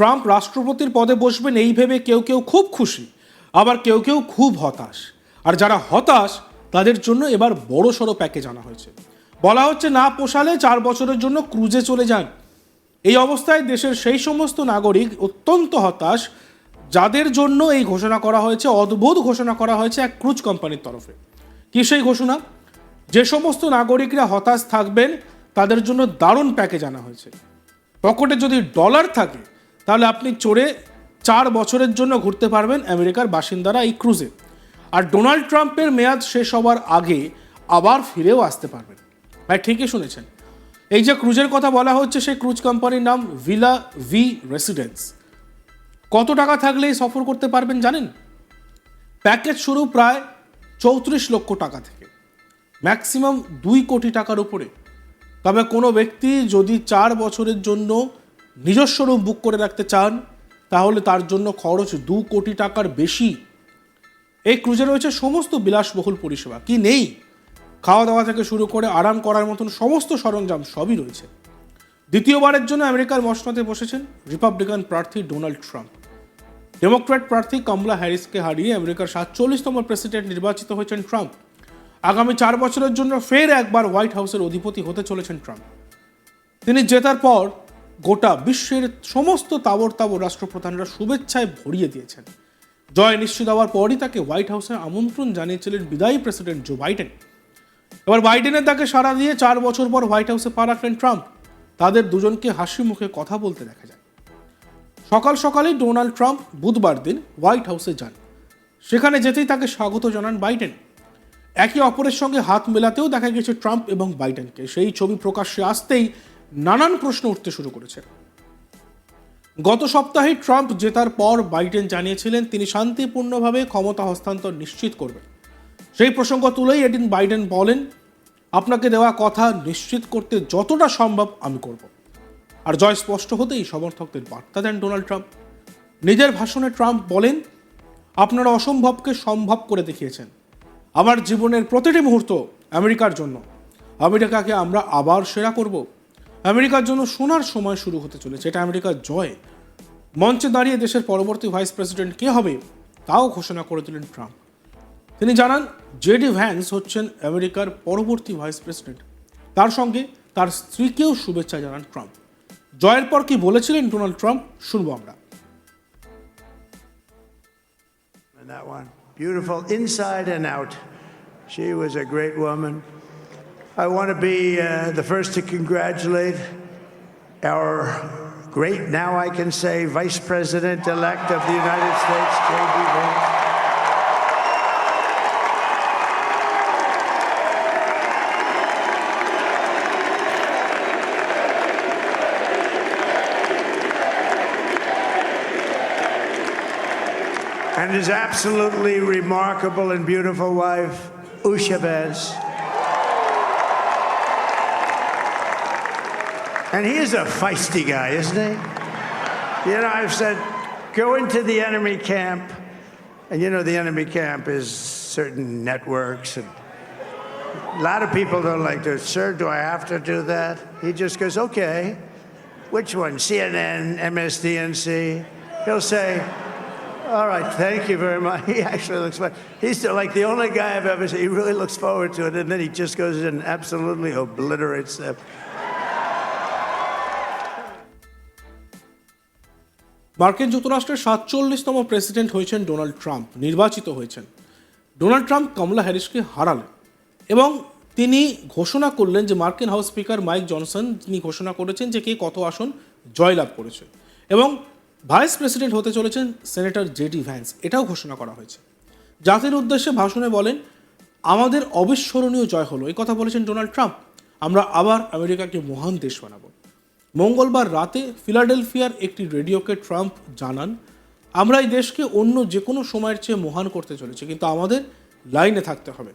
Trump রাষ্ট্রপতির পদে বসবেন এই ভেবে কেউ কেউ খুব খুশি, আবার কেউ কেউ খুব হতাশ। আর যারা হতাশ, তাদের জন্য এবার বড় সড়ো প্যাকেজ আনা হয়েছে। বলা হচ্ছে না পোষালে চার বছরের জন্য ক্রুজে চলে যান। এই অবস্থায় দেশের সেই সমস্ত নাগরিক অত্যন্ত হতাশ, যাদের জন্য এই ঘোষণা করা হয়েছে, অদ্ভুত ঘোষণা করা হয়েছে এক ক্রুজ কোম্পানির তরফে। কি সেই ঘোষণা? যে সমস্ত নাগরিকরা হতাশ থাকবেন, তাদের জন্য দারুণ প্যাকেজ আনা হয়েছে। পকেটে যদি ডলার থাকে তাহলে আপনি চড়ে চার বছরের জন্য ঘুরতে পারবেন আমেরিকার বাসিন্দারা এই ক্রুজে আর ডোনাল্ড ট্রাম্পের মেয়াদ শেষ হওয়ার আগে আবার ফিরেও আসতে পারবেন। ভাই, ঠিকই শুনেছেন। এই যে ক্রুজের কথা বলা হচ্ছে, সেই ক্রুজ কোম্পানির নাম ভিলা ভি রেসিডেন্স কত টাকা থাকলে সফর করতে পারবেন জানেন? প্যাকেজ শুরু প্রায় চৌত্রিশ লক্ষ টাকা থেকে। ম্যাক্সিমাম দুই কোটি টাকার উপরে। তবে কোনো ব্যক্তি যদি চার বছরের জন্য নিজস্ব রুম বুক করে রাখতে চান, তাহলে তার জন্য খরচ দু কোটি টাকার বেশি। এই ক্রুজে রয়েছে সমস্ত বিলাসবহুল পরিষেবা। কি নেই? খাওয়া দাওয়া থেকে শুরু করে আরাম করার মতন সমস্ত সরঞ্জাম সবই রয়েছে। দ্বিতীয়বারের জন্য আমেরিকার মসনদে বসেছেন রিপাবলিকান প্রার্থী ডোনাল্ড ট্রাম্প ডেমোক্র্যাট প্রার্থী কমলা হ্যারিসকে হারিয়ে আমেরিকার সাতচল্লিশতম প্রেসিডেন্ট নির্বাচিত হয়েছেন ট্রাম্প আগামী চার বছরের জন্য ফের একবার হোয়াইট হাউসের অধিপতি হতে চলেছেন ট্রাম্প তিনি জেতার পর গোটা বিশ্বের সমস্ত তাবর তাবর রাষ্ট্রপ্রধানরা শুভেচ্ছায় ভরিয়ে দিয়েছেন। জয় নিশ্চিত হওয়ার পরই তাকে হোয়াইট হাউসে আমন্ত্রণ জানিয়েছিলেন বিদায়ী প্রেসিডেন্ট জো বাইডেন। এবার বাইডেনের তাকে সাড়া দিয়ে চার বছর পর হোয়াইট হাউসে পা রাখলেন ট্রাম্প। তাদের দুজনকে হাসি মুখে কথা বলতে দেখা যায়। সকাল সকালেই ডোনাল্ড ট্রাম্প বুধবার দিন হোয়াইট হাউসে যান। সেখানে যেতেই তাকে স্বাগত জানান বাইডেন। একে অপরের সঙ্গে হাত মেলাতেও দেখা গেছে ট্রাম্প এবং বাইডেনকে। সেই ছবি প্রকাশ্যে আসতেই নানান প্রশ্ন উঠতে শুরু করেছে। গত সপ্তাহে ট্রাম্প জেতার পর বাইডেন জানিয়েছিলেন তিনি শান্তিপূর্ণভাবে ক্ষমতা হস্তান্তর নিশ্চিত করবেন। সেই প্রসঙ্গ তুলেই এদিন বাইডেন বলেন, আপনাকে দেওয়া কথা নিশ্চিত করতে যতটা সম্ভব আমি করব। আর জয় স্পষ্ট হতেই সমর্থকদের বার্তা দেন ডোনাল্ড ট্রাম্প। নিজের ভাষণে ট্রাম্প বলেন, আপনারা অসম্ভবকে সম্ভব করে দেখিয়েছেন। আমার জীবনের প্রতিটি মুহূর্ত আমেরিকার জন্য। আমেরিকাকে আমরা আবার সেরা করব। আমেরিকার জন্য সোনার সময় শুরু হতে চলেছে এটা আমেরিকার জয় মঞ্চে দাঁড়িয়ে দেশের পরবর্তী ভাইস প্রেসিডেন্ট কে হবে, তাও ঘোষণা করে দিলেন ট্রাম্প তিনি জানান, জেডি ভ্যান্স হচ্ছেন আমেরিকার পরবর্তী ভাইস প্রেসিডেন্ট তার সঙ্গে তার স্ত্রীকেও শুভেচ্ছা জানান ট্রাম্প জয়ের পর কি বলেছিলেন ডোনাল্ড ট্রাম্প, শুনব আমরা. Beautiful, inside and out. She was a great woman. I want to be uh, the first to congratulate our great, now I can say, Vice President elect of the United States, J.D. Vance. And his absolutely remarkable and beautiful wife, Usha Bez. And he is a feisty guy, isn't he? You know, I've said, go into the enemy camp. And you know, the enemy camp is certain networks. And a lot of people don't like to, sir, do I have to do that? He just goes, okay. Which one? CNN, MSDNC? He'll say, all right, thank you very much. He actually looks fine. He's like the only guy I've ever seen. He really looks forward to it, and then he just goes in and absolutely obliterates them. মার্কিন যুক্তরাষ্ট্রের সাতচল্লিশতম president হয়েছেন Donald Trump, নির্বাচিত হয়েছেন। Donald Trump কমলা হ্যারিসকে হারালেন এবং তিনি ঘোষণা করলেন যে মার্কিন হাউস স্পিকার মাইক জনসন তিনি ঘোষণা করেছেন যে কে কত আসন জয়লাভ করেছে এবং ভাইস প্রেসিডেন্ট হতে চলেছেন সেনেটর জেডি ভ্যান্স, এটাও ঘোষণা করা হয়েছে। জাতির উদ্দেশ্যে ভাষণে বলেন, আমাদের অবিস্মরণীয় জয় হলো। এই কথা বলেছেন ডোনাল্ড ট্রাম্প। আমরা আবার আমেরিকাকে মহান দেশ বানাবো। মঙ্গলবার রাতে ফিলাডেলফিয়ার একটি রেডিওকে ট্রাম্প জানান আমরা এই দেশকে অন্য যে কোনো সময়ের চেয়ে মহান করতে চলেছি, কিন্তু আমাদের লাইনে থাকতে হবে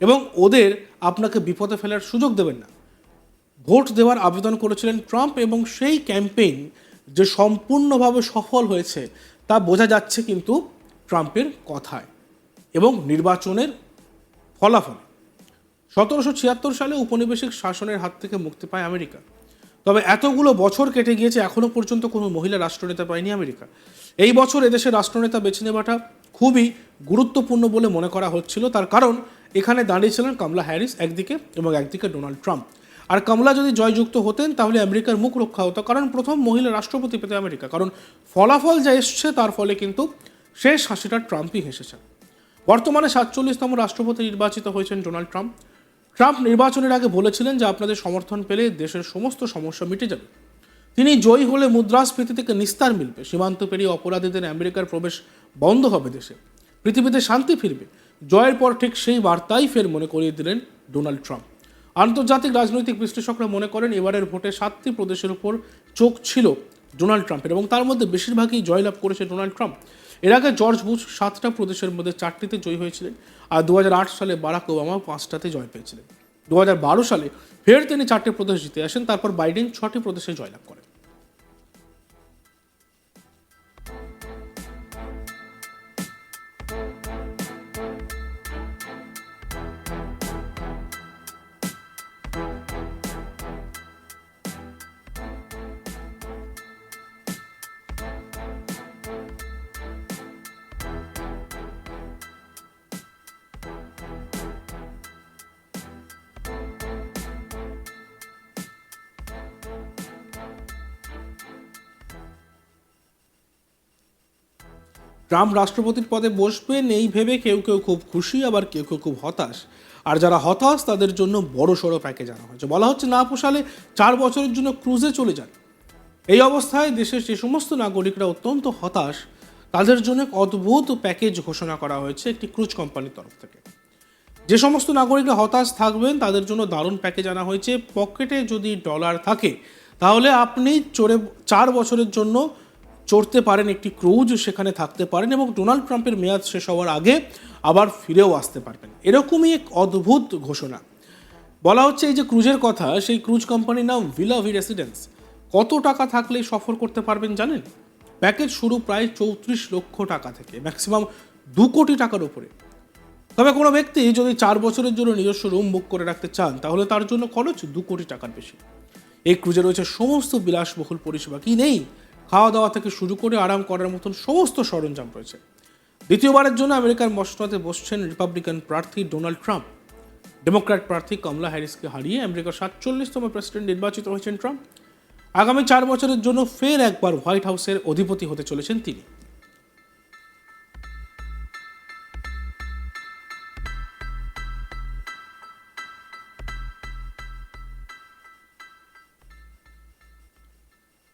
এবং ওদের আপনাকে বিপদে ফেলার সুযোগ দেবেন না। ভোট দেওয়ার আবেদন করেছিলেন ট্রাম্প এবং সেই ক্যাম্পেইন যে সম্পূর্ণভাবে সফল হয়েছে, তা বোঝা যাচ্ছে কিন্তু ট্রাম্পের কথায় এবং নির্বাচনের ফলাফল। সতেরোশো ছিয়াত্তর সালে উপনিবেশিক শাসনের হাত থেকে মুক্তি পায় আমেরিকা। তবে এতগুলো বছর কেটে গিয়েছে, এখনও পর্যন্ত কোনো মহিলা রাষ্ট্রনেতা পায়নি আমেরিকা। এই বছর এদেশের রাষ্ট্রনেতা বেছে নেওয়াটা খুবই গুরুত্বপূর্ণ বলে মনে করা হচ্ছিল। তার কারণ, এখানে দাঁড়িয়েছিলেন কমলা হ্যারিস একদিকে এবং একদিকে ডোনাল্ড ট্রাম্প। আর কমলা যদি জয়যুক্ত হতেন, তাহলে আমেরিকার মুখ রক্ষা হতো, কারণ প্রথম মহিলা রাষ্ট্রপতি পেতে আমেরিকা। কারণ ফলাফল যা এসছে, তার ফলে কিন্তু শেষ হাসিটা ট্রাম্পই হেসেছেন। বর্তমানে সাতচল্লিশতম রাষ্ট্রপতি নির্বাচিত হয়েছেন ডোনাল্ড ট্রাম্প। ট্রাম্প নির্বাচনের আগে বলেছিলেন যে আপনাদের সমর্থন পেলে দেশের সমস্ত সমস্যা মিটে যাবে। তিনি জয়ী হলে মুদ্রাস্ফীতি থেকে নিস্তার মিলবে। সীমান্ত পেরিয়ে অপরাধীদের আমেরিকার প্রবেশ বন্ধ হবে দেশে। পৃথিবীতে শান্তি ফিরবে। জয়ের পর ঠিক সেই বার্তাই ফের মনে করিয়ে দিলেন ডোনাল্ড ট্রাম্প। আন্তর্জাতিক রাজনৈতিক বিশ্লেষকরা মনে করেন এবারের ভোটে সাতটি প্রদেশের উপর চোখ ছিল ডোনাল্ড ট্রাম্পের। এবং তার মধ্যে বেশিরভাগই জয়লাভ করেছে ডোনাল্ড ট্রাম্প। এর আগে জর্জ বুশ সাতটা প্রদেশের মধ্যে চারটিতে জয়ী হয়েছিলেন আর দু হাজার আট সালে বারাক ওবামা পাঁচটাতে জয় পেয়েছিলেন। দু হাজার বারো সালে ফের তিনি চারটি প্রদেশ জিতে আসেন, তারপর বাইডেন ছটি প্রদেশে জয়লাভ করেন। ট্রাম্প রাষ্ট্রপতির পদে বসবেন এই ভেবে কেউ কেউ খুব খুশি, আবার কেউ কেউ খুব হতাশ। আর যারা হতাশ, তাদের জন্য বড় সড়ো প্যাকেজ আনা হয়েছে। বলা হচ্ছে না পোষালে চার বছরের জন্য ক্রুজে চলে যান। এই অবস্থায় দেশের যে সমস্ত নাগরিকরা অত্যন্ত হতাশ, তাদের জন্য এক অদ্ভুত প্যাকেজ ঘোষণা করা হয়েছে একটি ক্রুজ কোম্পানির তরফ থেকে। যে সমস্ত নাগরিকরা হতাশ থাকবেন, তাদের জন্য দারুণ প্যাকেজ আনা হয়েছে। পকেটে যদি ডলার থাকে, তাহলে আপনি চড়ে চার বছরের জন্য চড়তে পারেন, একটি ক্রুজ সেখানে থাকতে পারেন এবং ডোনাল্ড ট্রাম্পের মেয়াদ শেষ হওয়ার আগে আবার ফিরেও আসতে পারবেন। এরকমই এক অদ্ভুত ঘোষণা। বলা হচ্ছে এই যে ক্রুজের কথা, সেই ক্রুজ কোম্পানির নাম ভিলাভি রেসিডেন্স কত টাকা থাকলে সফর করতে পারবেন জানেন? প্যাকেজ শুরু প্রায় চৌত্রিশ লক্ষ টাকা থেকে, ম্যাক্সিমাম দু কোটি টাকার উপরে। তবে কোনো ব্যক্তি যদি চার বছরের জন্য নিজস্ব রুম বুক করে রাখতে চান, তাহলে তার জন্য খরচ দু কোটি টাকার বেশি। এই ক্রুজে রয়েছে সমস্ত বিলাসবহুল পরিষেবা। কি নেই? খাওয়া দাওয়া থেকে শুরু করে আরাম করার মতন সমস্ত সরঞ্জাম রয়েছে। দ্বিতীয়বারের জন্য আমেরিকার মসনদে বসছেন রিপাবলিকান প্রার্থী ডোনাল্ড ট্রাম্প। ডেমোক্র্যাট প্রার্থী কমলা হ্যারিসকে হারিয়ে আমেরিকার সাতচল্লিশতম প্রেসিডেন্ট নির্বাচিত হয়েছেন ট্রাম্প। আগামী চার বছরের জন্য ফের একবার হোয়াইট হাউসের অধিপতি হতে চলেছেন তিনি।